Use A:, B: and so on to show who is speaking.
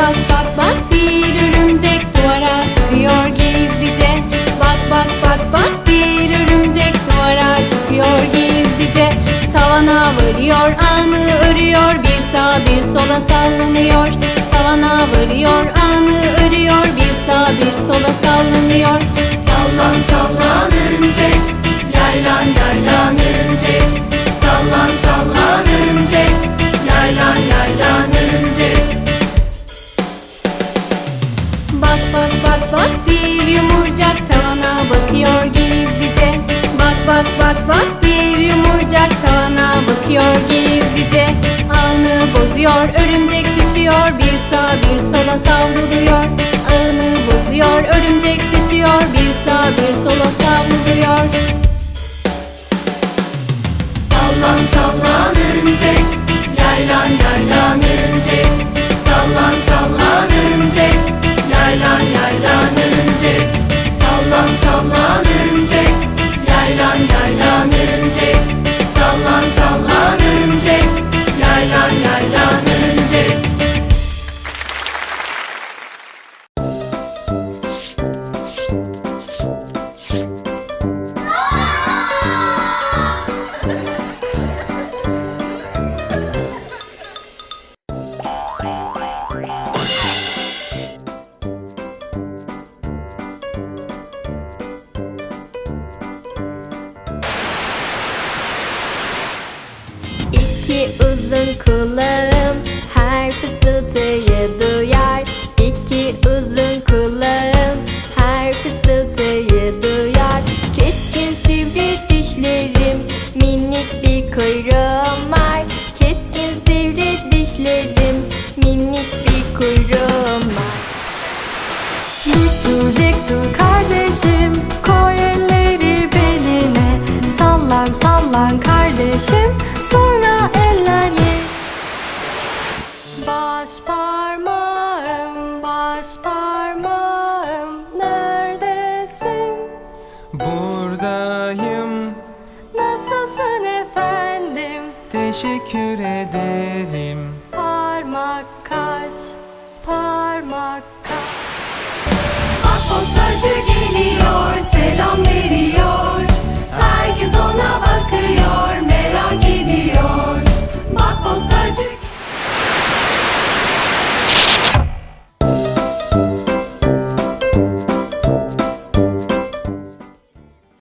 A: bak bak bak bir örümcek duvara çıkıyor gizlice. Bak bak bak bak bir örümcek duvara çıkıyor gizlice. Tavana varıyor anı örüyor. Bir sağa bir sola sallanıyor. Tavana varıyor Bak bak bak bir yumurcak tavana bakıyor gizlice. Ağını bozuyor örümcek düşüyor bir sağa bir sola savruluyor. Ağını bozuyor örümcek düşüyor bir sağa bir sola savruluyor
B: İki uzun kulağım her fısıltıyı duyar. İki uzun kulağım her fısıltıyı duyar. Keskin sivri dişlerim minik bir kuyruğum var. Keskin sivri dişlerim minik bir kuyruğum var. Dik dur dik dur parmağım Neredesin?
C: Buradayım,
B: Nasılsın efendim?
C: teşekkür ederim.
B: Parmak kaç Parmak kaç
A: Bak postacı